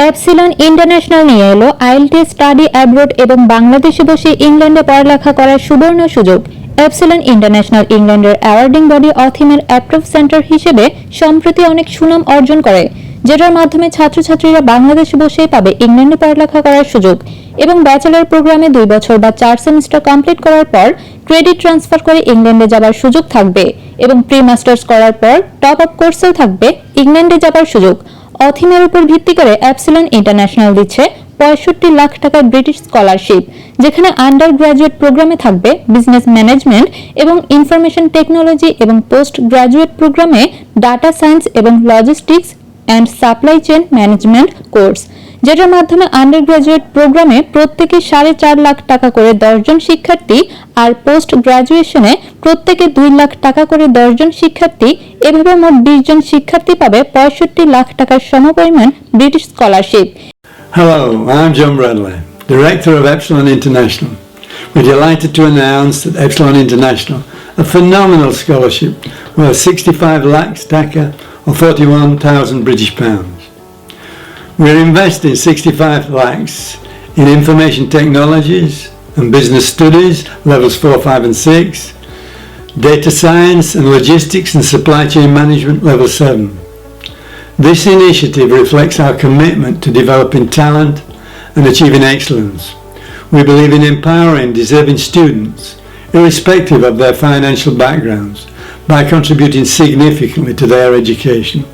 Epsilon international নিয়ে এলো ILT study abroad এবং বাংলাদেশে বসে ইংল্যান্ডে পড়ালেখা করার সুবর্ণ সুযোগ। অ্যাপসিলন ইন্টারন্যাশনাল ইংল্যান্ডের অ্যাওয়ার্ডিং বডি অথিমের অ্যাপ্রুভ সেন্টার হিসেবে সম্প্রতি অনেক সুনাম অর্জন করে, যেটার মাধ্যমে ছাত্রছাত্রীরা বাংলাদেশে বসেই পাবে ইংল্যান্ডে পড়ালেখা করার সুযোগ এবং ব্যাচেলর প্রোগ্রামে দুই বছর বা চার সেমিস্টার কমপ্লিট করার পর ক্রেডিট ট্রান্সফার করে ইংল্যান্ডে যাবার সুযোগ থাকবে এবং প্রি মাস্টার্স করার পর টপ আপ কোর্সেও থাকবে ইংল্যান্ডে যাবার সুযোগ। অথিমের উপর ভিত্তি করে অ্যাপসিলন ইন্টারন্যাশনাল দিচ্ছে পঁয়ষট্টি লাখ টাকার ব্রিটিশ স্কলারশিপ যেখানে আন্ডার গ্রাজুয়েট প্রোগ্রামে থাকবে বিজনেস ম্যানেজমেন্ট এবং ইনফরমেশন টেকনোলজি এবং পোস্ট গ্রাজুয়েট প্রোগ্রামে ডাটা সায়েন্স এবং logistics and supply chain management course যেটার মাধ্যমে আন্ডার গ্রাজুয়েট প্রোগ্রামে প্রত্যেকে সাড়ে চার লাখ টাকা করে দশজন শিক্ষার্থী আর পোস্ট গ্রাজুয়েশনে প্রত্যেকে দুই লাখ টাকা করে দশজন শিক্ষার্থী এভাবে মোট বিশ জন শিক্ষার্থী পাবে পঁয়ষট্টি লাখ টাকার সমপরিমাণ British scholarship Hello, I'm John Bradley, Director of Epsilon International. We're delighted to announce that Epsilon International, a phenomenal scholarship worth 65 lakhs taka or 41,000 British pounds. We're investing 65 lakhs in information technologies and business studies, levels 4, 5 and 6, data science and logistics and supply chain management, level 7. This initiative reflects our commitment to developing talent and achieving excellence. We believe in empowering deserving students, irrespective of their financial backgrounds, by contributing significantly to their education.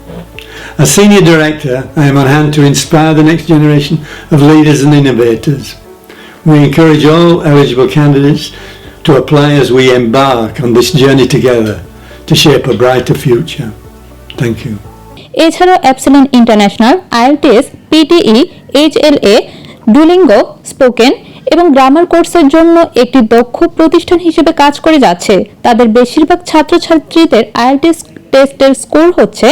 As Senior Director, I am on hand to inspire the next generation of leaders and innovators. We encourage all eligible candidates to apply as we embark on this journey together to shape a brighter future. Thank you. এছাড়াও Epsilon international IELTS PTE HLA Duolingo, spoken এবং grammar কোর্সের জন্য একটি দক্ষ প্রতিষ্ঠান হিসেবে কাজ করে যাচ্ছে। তাদের বেশিরভাগ ছাত্রছাত্রীদের আইএলটিএস টেস্টের স্কোর হচ্ছে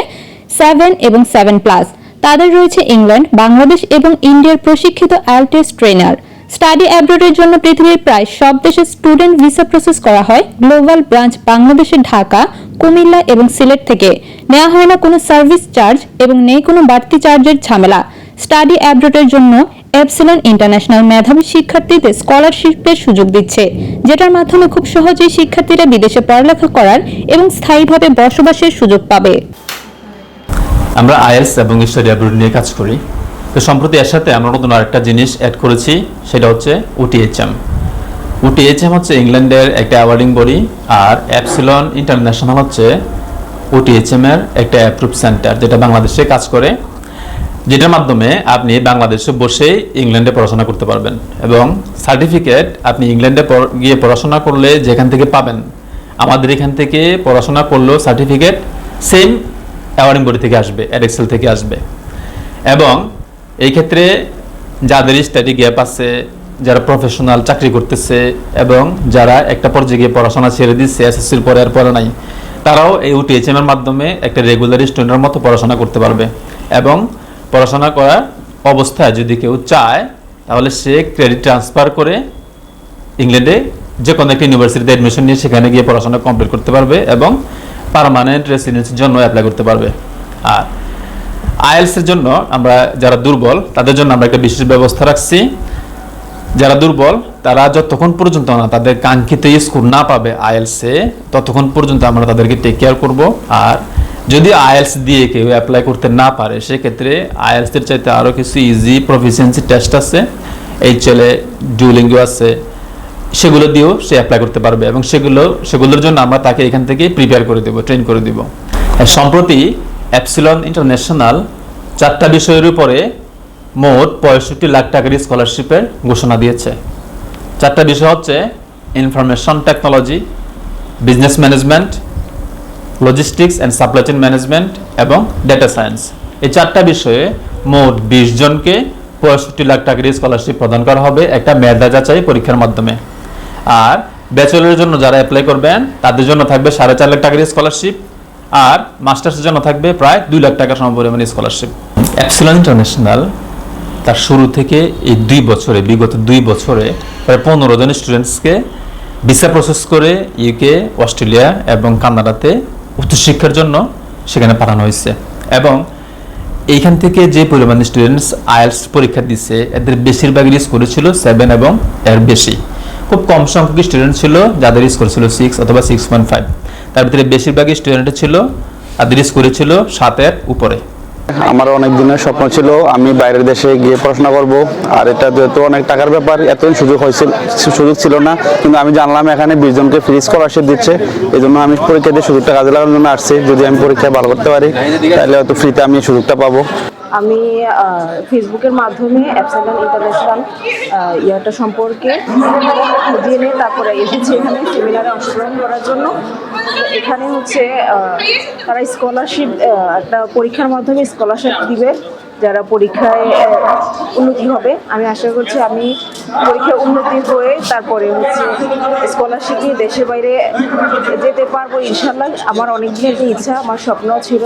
সেভেন এবং সেভেন প্লাস। তাদের রয়েছে ইংল্যান্ড, বাংলাদেশ এবং ইন্ডিয়ার প্রশিক্ষিত আইএলটিএস ট্রেনার স্টাডি অ্যাব্রোডের জন্য পৃথিবীর প্রায় সব দেশে স্টুডেন্ট ভিসা প্রসেস করা হয় গ্লোবাল ব্রাঞ্চ বাংলাদেশের ঢাকা, কুমিল্লা এবং সিলেট থেকে। নেওয়া হয় না কোনো সার্ভিস চার্জ এবং নেই কোনো বাড়তি চার্জের ঝামেলা। স্টাডি অ্যাব্রোডের জন্য এপসিলন ইন্টারন্যাশনাল মেধাবী শিক্ষার্থীদের স্কলারশিপের সুযোগ দিচ্ছে, যেটার মাধ্যমে খুব সহজেই শিক্ষার্থীরা বিদেশে পড়ালেখা করার এবং স্থায়ীভাবে বসবাসের সুযোগ পাবে। আমরা আইএলস এবং স্টাডি অ্যাব্রোড নিয়ে কাজ করি। তো সম্প্রতি এর সাথে আমরা নতুন আরেকটা জিনিস অ্যাড করেছি, সেটা হচ্ছে ওটিএইচএম ওটিএইচএম হচ্ছে ইংল্যান্ডের একটা অ্যাওয়ার্ডিং বডি আর অ্যাপসিলন ইন্টারন্যাশনাল হচ্ছে ওটিএইচএম এর একটা অ্যাপ্রুভ সেন্টার যেটা বাংলাদেশে কাজ করে। যেটার মাধ্যমে আপনি বাংলাদেশে বসেই ইংল্যান্ডে পড়াশোনা করতে পারবেন এবং সার্টিফিকেট আপনি ইংল্যান্ডে গিয়ে পড়াশোনা করলে যেখান থেকে পাবেন। আমাদের এখান থেকে পড়াশোনা করলেও সার্টিফিকেট সেম অ্যাওয়ার্ডিং বডি থেকে আসবে অ্যাডেক্সেল থেকে আসবে। এবং এই ক্ষেত্রে যাদের স্টাডি গ্যাপ আছে, যারা প্রফেশনাল চাকরি করতেছে এবং যারা একটা পর্যায়ে গিয়ে পড়াশোনা ছেড়ে দিচ্ছে এসএসসির পরে আর পরে নাই, তারাও এই ওটিএচএম এর মাধ্যমে একটা রেগুলার স্টুডেন্টের মতো পড়াশোনা করতে পারবে। এবং পড়াশোনা করার অবস্থায় যদি কেউ চায়, তাহলে সে ক্রেডিট ট্রান্সফার করে ইংল্যান্ডে যে কোনো একটা ইউনিভার্সিটিতে অ্যাডমিশন নিয়ে সেখানে গিয়ে পড়াশোনা কমপ্লিট করতে পারবে এবং পার্মানেন্ট রেসিডেন্সির জন্য অ্যাপ্লাই করতে পারবে। আর আইএলস এর জন্য আমরা যারা দুর্বল, তাদের জন্য আমরা একটা বিশেষ ব্যবস্থা রাখছি। যারা দুর্বল, তারা যতক্ষণ পর্যন্ত না তাদের কাঙ্ক্ষিত স্কোর না পাবে আইএলসে ততক্ষণ পর্যন্ত আমরা তাদেরকে টেক কেয়ার করব। আর যদি আইএলস দিয়ে কেউ অ্যাপ্লাই করতে না পারে, সেক্ষেত্রে আইএলস এর চাইতে আরও কিছু ইজি প্রফিসিয়েন্সি টেস্ট আছে এইচএলএ ডুলিঙ্গো আছে, সেগুলো দিয়েও সে অ্যাপ্লাই করতে পারবে এবং সেগুলো, সেগুলোর জন্য আমরা তাকে এখান থেকে প্রিপেয়ার করে দেবো ট্রেন করে দিব। সম্প্রতি অ্যাপসিলন ইন্টারন্যাশনাল চারটা বিষয়ের উপরে মোট পঁয়ষট্টি লাখ টাকার স্কলারশিপের ঘোষণা দিয়েছে। চারটা বিষয় হচ্ছে information technology business management logistics and supply chain management এবং ডেটা সায়েন্স এই চারটা বিষয়ে মোট বিশ জনকে পঁয়ষট্টি লাখ টাকার স্কলারশিপ প্রদান করা হবে একটা মেধা যাচাই পরীক্ষার মাধ্যমে। আর ব্যাচেলরের জন্য যারা অ্যাপ্লাই করবেন, তাদের জন্য থাকবে সাড়ে চার লাখ টাকার স্কলারশিপ আর মাস্টার্সের জন্য থাকবে প্রায় দুই লাখ টাকা সমপরিমাণ স্কলারশিপ অ্যাপসিলন ইন্টারন্যাশনাল তার শুরু থেকে এই দুই বছরে, বিগত দুই বছরে প্রায় পনেরো জন স্টুডেন্টসকে ভিসা প্রসেস করে ইউকে অস্ট্রেলিয়া এবং কানাডাতে উচ্চশিক্ষার জন্য সেখানে পাঠানো হয়েছে। এবং এইখান থেকে যে পরিমাণ স্টুডেন্টস আয়েলস পরীক্ষা দিচ্ছে এদের বেশিরভাগের স্কোর ছিল সেভেন এবং এর বেশি। খুব কম সংখ্যক স্টুডেন্ট ছিল যাদের স্কোর ছিল সিক্স অথবা সিক্স পয়েন্ট ফাইভ তার ভিতরে বেশিরভাগই স্টুডেন্ট ছিল, তাদের স্কোর ছিল সাতের উপরে। আমার অনেক দিনের স্বপ্ন ছিল, আমি বাইরের দেশে গিয়ে পড়াশোনা করব। আর এটা যেহেতু অনেক টাকার ব্যাপার এতদিন সুযোগ হয়েছিল, সুযোগ ছিল না। কিন্তু আমি জানলাম এখানে বিশ জনকে ফ্রি স্কলারশিপ দিচ্ছে। এই জন্য আমি পরীক্ষা দিয়ে সুযোগটা কাজে লাগানোর জন্য আসছি। যদি আমি পরীক্ষায় ভালো করতে পারি, তাহলে হয়তো ফ্রিতে আমি সুযোগটা পাবো। আমি ফেসবুকের মাধ্যমে অ্যাপসাইলন ইন্টারন্যাশনাল ইয়াটা সম্পর্কে জেনে তারপরে এসেছি এখানে সেমিনারে অংশগ্রহণ করার জন্য। এখানে হচ্ছে তারা স্কলারশিপ একটা পরীক্ষার মাধ্যমে স্কলারশিপ দিবে যারা পরীক্ষায় উন্নতি হবে। আমি আশা করছি আমি পরীক্ষায় উন্নতি হয়ে তারপরে হচ্ছে স্কলারশিপ নিয়ে দেশের বাইরে যেতে পারব ইনশাল্লাহ আমার অনেক দিনের ইচ্ছা, আমার স্বপ্ন ছিল